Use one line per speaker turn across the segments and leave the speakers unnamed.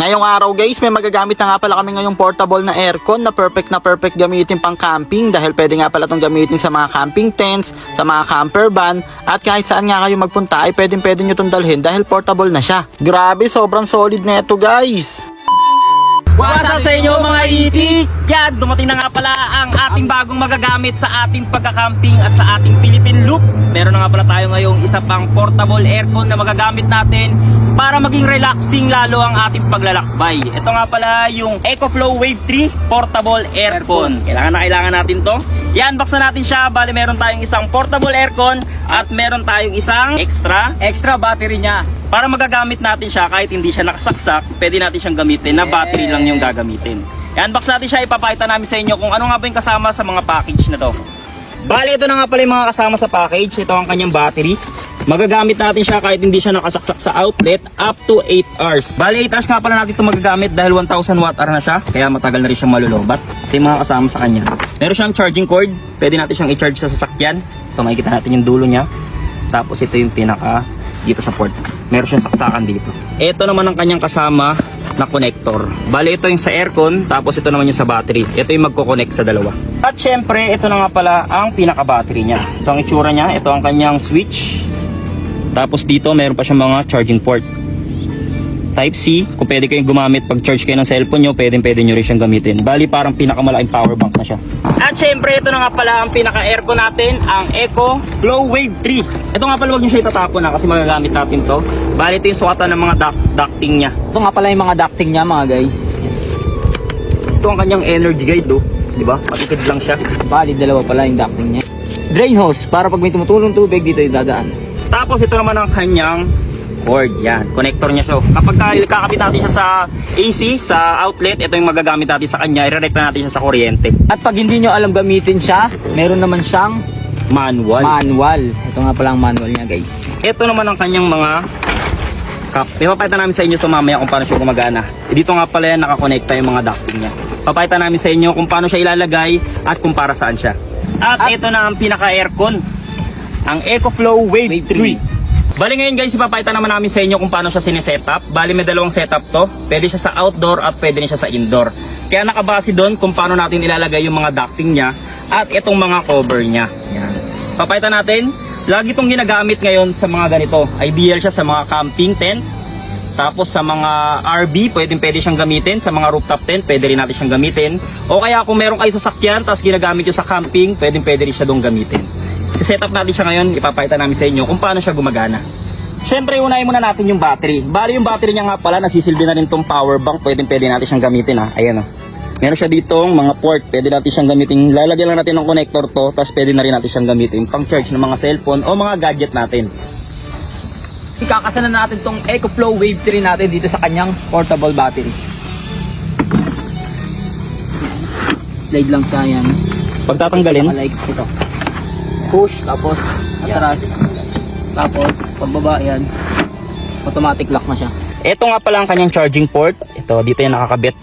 Ngayong araw guys, may magagamit na nga pala kami ngayong portable na aircon na perfect na perfect gamitin pang camping dahil pwede nga pala itong gamitin sa mga camping tents, sa mga camper van at kahit saan nga kayo magpunta ay pwedeng pwede nyo itong dalhin dahil portable na siya. Grabe, sobrang solid na ito guys!
What's sa inyo mga itik? Yan, dumating na nga pala bagong magagamit sa ating pagka-camping at sa ating Philippine Loop. Meron na nga pala tayo ngayong isa pang portable aircon na magagamit natin para maging relaxing lalo ang ating paglalakbay. Ito nga pala yung EcoFlow Wave 3 Portable Aircon. Kailangan na kailangan natin to. Yan, box na natin siya. Bali, meron tayong isang portable aircon at meron tayong isang extra
extra battery niya.
para magagamit natin siya kahit hindi siya nakasaksak, pwede natin siyang gamitin na battery lang yung gagamitin. I-unbox natin siya, ipapakita namin sa inyo kung ano nga ba yung kasama sa mga package na to. Bali, ito na nga pala yung mga kasama sa package. Ito ang kanyang battery. Magagamit natin siya kahit hindi siya nakasaksak sa outlet up to 8 hours. Bali, 8 hours nga pala natin ito magagamit dahil 1000 watt hour na siya. Kaya matagal na rin siyang malulobat. Ito yung mga kasama sa kanya. Meron siyang charging cord. Pwede natin siyang i-charge sa sasakyan. Ito makikita natin yung dulo niya. Tapos ito yung pinaka dito sa port. Meron siyang saksakan dito. Ito naman ang kanyang kasama na connector. Bali ito yung sa aircon, tapos ito naman yung sa battery. Ito yung magko-connect sa dalawa. At syempre, ito na nga pala ang pinaka-battery niya. Ito ang itsura niya, ito ang kanyang switch. Tapos dito, meron pa siyang mga charging port. Type C, kung pwede kayong gumamit pag charge kayo ng cellphone nyo, pwede pwede nyo rin siyang gamitin. Bali, parang pinakamalaking power bank na siya. At syempre, ito na nga pala ang pinaka-aircon natin, ang Eco Glow Wave 3. Ito nga pala, huwag nyo siya itatapon na kasi magagamit natin to. Bali, ito yung suwatan ng mga duct ducting niya.
Ito nga pala yung mga ducting niya mga guys.
Ito ang kanyang energy guide, do. Di ba? Matikid lang siya.
Bali dalawa pala yung ducting niya. Drain hose para pag may tumutulong tubig dito yung dadaan.
Tapos ito naman ang kanyang cord. Yan, connector niya siya. Kapag ka- kakabit natin siya sa AC, sa outlet, ito yung magagamit natin sa kanya. I-direct na natin siya sa kuryente.
At pag hindi nyo alam gamitin siya, meron naman siyang
Manual.
manual. Ito nga pala ang manual niya guys.
Ito naman ang kanyang mga cup. Ipapakita namin sa inyo ito mamaya kung paano siya gumagana. Eh, Dito nga pala yan nakakonekta yung mga ducting niya. Papakita namin sa inyo kung paano siya ilalagay at kung para saan siya. At, ito na ang pinaka-aircon. Ang EcoFlow Wave,
Wave
3. Bali ngayon guys, ipapakita naman namin sa inyo kung paano siya sinesetup. Bali may dalawang setup to. Pwede siya sa outdoor at pwede rin siya sa indoor. Kaya nakabase doon kung paano natin ilalagay yung mga ducting niya at itong mga cover niya. Yan. Papakita natin. Lagi itong ginagamit ngayon sa mga ganito. Ideal siya sa mga camping tent. Tapos sa mga RV, pwedeng pwede siyang gamitin. Sa mga rooftop tent, pwede rin natin siyang gamitin. O kaya kung meron kayo sasakyan, tapos ginagamit nyo sa camping, pwedeng pwede rin siya doon gamitin. Set up natin siya ngayon, ipapakita namin sa inyo kung paano siya gumagana. Siyempre, unahin muna natin yung battery. Bali yung battery niya nga pala, nasisilbi na rin tong power bank. Pwedeng pwede natin siyang gamitin ha. Ayan o. Meron siya ditong mga port. Pwede natin siyang gamitin. Lalagyan lang natin ng connector to. Tapos pwede na rin natin siyang gamitin pang charge ng mga cellphone o mga gadget natin.
Ikakasalan natin tong EcoFlow Wave 3 natin dito sa kanyang portable battery. Slide lang siya yan.
Pagtatanggalin,
Like ito. Push, tapos atras. Tapos, pababa yan. Automatic lock na siya.
Ito nga pala ang kanyang charging port. Ito, dito yung nakakabit.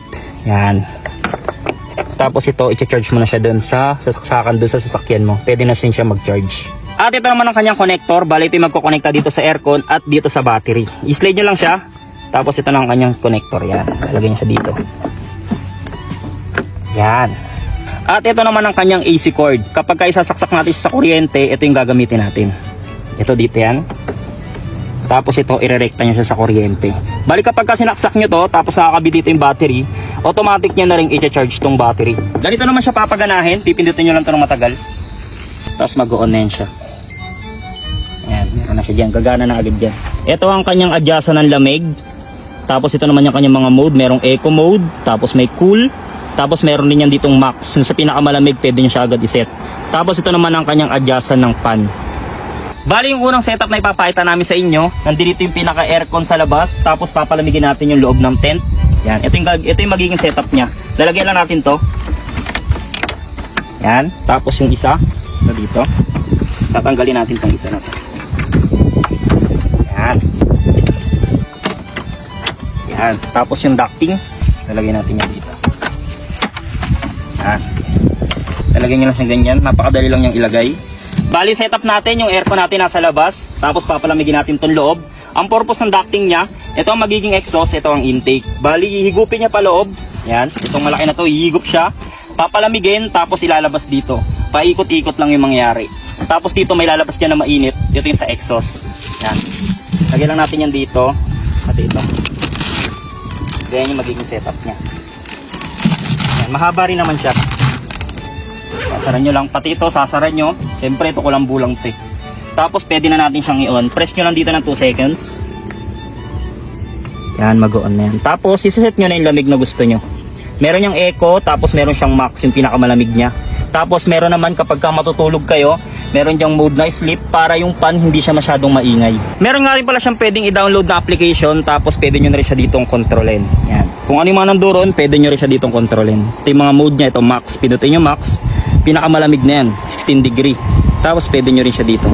Yan. Tapos ito, i-charge mo na siya dun sa sasaksakan dun sa sasakyan mo. Pwede na siya mag-charge. At ito naman ang kanyang connector. Bali, ito yung magkokonekta dito sa aircon at dito sa battery. I-slide nyo lang siya. Tapos ito na ang kanyang connector. Yan. Lalagay niya siya dito. Yan. At ito naman ang kanyang AC cord. Kapag ka isasaksak natin sa kuryente, ito yung gagamitin natin. Ito dito yan. Tapos ito, irerekta nyo siya sa kuryente. Bali kapag ka sinaksak nyo to, tapos nakakabit dito yung battery, automatic niya na rin i-charge tong battery. Ganito naman siya papaganahin, pipindutin nyo lang ito ng matagal. Tapos mag-on na siya. Ayan, meron na siya dyan. Gagana na agad dyan. Ito ang kanyang adjustan ng lamig. Tapos ito naman yung kanyang mga mode. Merong eco mode, tapos may cool, tapos meron din yan ditong max. Yung sa pinakamalamig, pwede nyo siya agad iset. Tapos ito naman ang kanyang adjustan ng fan. Bali yung unang setup na ipapakita namin sa inyo, nandito yung pinaka aircon sa labas, tapos papalamigin natin yung loob ng tent. Yan, ito yung, ito yung magiging setup niya. Lalagyan lang natin to. Yan, tapos yung isa na dito. Tatanggalin natin tong isa na to. Yan. Yan, tapos yung ducting, lalagyan natin yan dito. Lalagyan nyo lang sa ganyan, napakadali lang yung ilagay. Bali, setup natin yung aircon natin nasa labas. Tapos papalamigin natin tong loob. Ang purpose ng ducting niya, Ito ang magiging exhaust, ito ang intake. Bali, ihigupin niya pa loob. Yan, itong malaki na to, ihigup siya. Papalamigin, tapos ilalabas dito. Paikot-ikot lang yung mangyayari. Tapos dito may lalabas niya na mainit. Dito yung sa exhaust. Yan. Lagyan lang natin yan dito. Pati ito. Ganyan yung magiging setup niya. Yan, mahaba rin naman siya. Sasaran nyo lang. Pati ito, sasaran nyo. Siyempre, ito kulang bulang to. Tapos, pwede na natin siyang i-on. Press nyo lang dito ng 2 seconds. Yan, mag-on na yan. Tapos, isiset nyo na yung lamig na gusto nyo. Meron yung eco, tapos meron siyang max, yung pinakamalamig niya. Tapos, meron naman kapag ka matutulog kayo, meron diyang mode na sleep para yung pan hindi siya masyadong maingay. Meron nga rin pala siyang pwedeng i-download na application, tapos pwede nyo na rin siya ditong kontrolin. Yan. Kung ano yung mga nandoon, pwede nyo rin siya ditong kontrolin. Ito yung mga mode niya, ito max. Pinutin nyo max, pinakamalamig na yan, 16 degree. Tapos pwede nyo rin siya dito.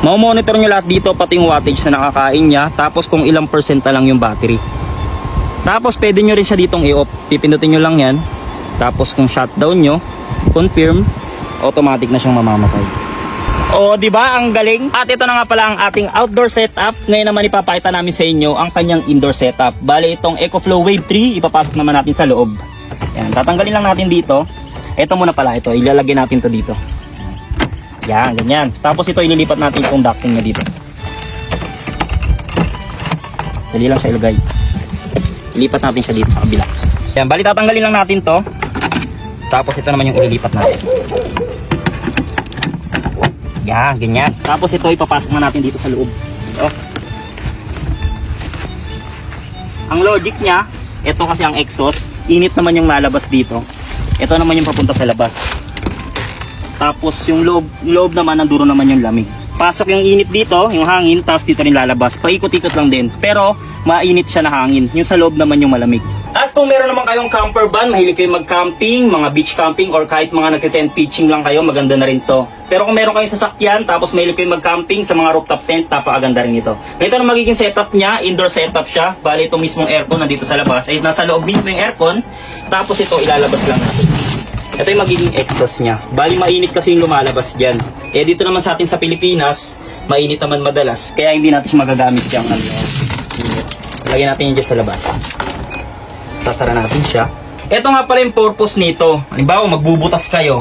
Mamonitor nyo lahat dito, pati yung wattage na nakakain niya, tapos kung ilang percent na lang yung battery. Tapos pwede nyo rin siya ditong i-off. Pipindutin nyo lang yan. Tapos kung shutdown nyo, confirm, automatic na siyang mamamatay. O, di ba? Ang galing. At ito na nga pala ang ating outdoor setup. Ngayon naman ipapakita namin sa inyo ang kanyang indoor setup. Bale, itong EcoFlow Wave 3, ipapasok naman natin sa loob. Yan, tatanggalin lang natin dito. Ito muna pala ito, ilalagay natin to dito. Yan, ganyan. Tapos ito ililipat natin itong ducting niya dito. Dali lang siya ilagay. Ilipat natin siya dito sa kabila. Yan, bali tatanggalin lang natin to. Tapos ito naman yung ililipat natin. Yan, ganyan. Tapos ito ipapasok na natin dito sa loob. Ito. Ang logic niya, ito kasi ang exhaust, init naman yung lalabas dito. Ito naman yung papunta sa labas. Tapos yung loob, loob naman, nanduro naman yung lamig. Pasok yung init dito, yung hangin, tapos dito rin lalabas. Paikot-ikot lang din. Pero, mainit siya na hangin. Yung sa loob naman yung malamig. At kung meron naman kayong camper van, mahilig kayo mag-camping, mga beach camping, or kahit mga nag-tent pitching lang kayo, maganda na rin to. Pero kung meron kayong sasakyan, tapos mahilig kayo mag-camping sa mga rooftop tent, napakaganda rin ito. Ito na magiging setup niya, indoor setup siya. Bali itong mismong aircon nandito sa labas. Ay, nasa loob mismo yung aircon. Tapos ito, ilalabas lang natin. Ito yung magiging exhaust niya. Bali mainit kasi yung lumalabas dyan. Eh dito naman sa atin sa Pilipinas, mainit naman madalas. Kaya hindi natin magagamit yung ano. Lagyan natin yun dyan sa labas. Sasara natin siya. Ito nga pala yung purpose nito. Halimbawa, magbubutas kayo.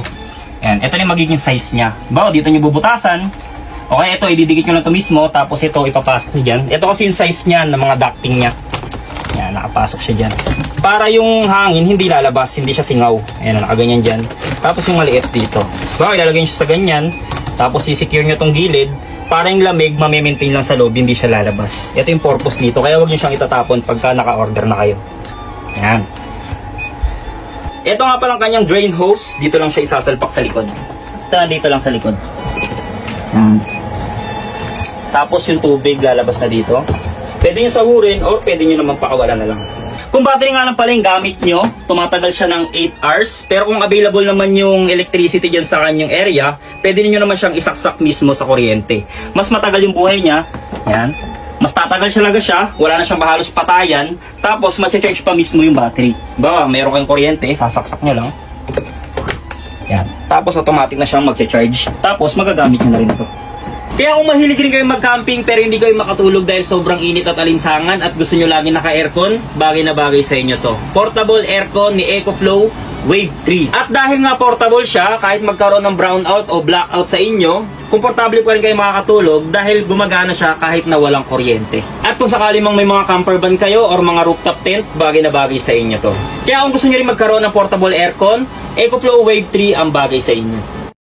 Yan, ito na yung magiging size niya. Halimbawa, dito nyo bubutasan. Okay, ito, ididikit nyo lang ito mismo. Tapos ito, ipapasok nyo dyan. Ito kasi yung size niya ng mga ducting niya. Yan, nakapasok siya dyan. Para yung hangin hindi lalabas, hindi siya singaw. Ayan, nakaganyan dyan. Tapos yung maliit dito. Baka ilalagay nyo sa ganyan. Tapos i-secure nyo tong gilid. Para yung lamig, mamimaintain lang sa loob, hindi siya lalabas. Ito yung purpose nito. Kaya huwag nyo siyang itatapon pagka naka-order na kayo. Yan. Ito nga palang kanyang drain hose. Dito lang siya isasalpak sa likod. Ito dito lang sa likod. Yan. Tapos yung tubig lalabas na dito. Pwede nyo sahurin or pwede nyo naman pakawalan na lang. Kung battery nga lang pala yung gamit nyo, tumatagal siya ng 8 hours. Pero kung available naman yung electricity dyan sa kanyang area, pwede niyo naman siyang isaksak mismo sa kuryente. Mas matagal yung buhay niya. Yan. Mas tatagal siya talaga siya, wala na siyang mahalos patayan, tapos matcha-charge pa mismo yung battery. Ba, meron kayong kuryente, sasaksak nyo lang. Yan. Tapos automatic na siyang magcha-charge. Tapos magagamit nyo na rin ito. Kaya kung mahilig rin kayo mag-camping pero hindi kayo makatulog dahil sobrang init at alinsangan at gusto nyo lagi naka-aircon, bagay na bagay sa inyo to. Portable aircon ni EcoFlow Wave 3. At dahil nga portable siya, kahit magkaroon ng brownout o blackout sa inyo, komportable pa rin kayo makakatulog dahil gumagana siya kahit na walang kuryente. At kung sakali mang may mga camper van kayo or mga rooftop tent, bagay na bagay sa inyo to. Kaya kung gusto nyo rin magkaroon ng portable aircon, EcoFlow Wave 3 ang bagay sa inyo.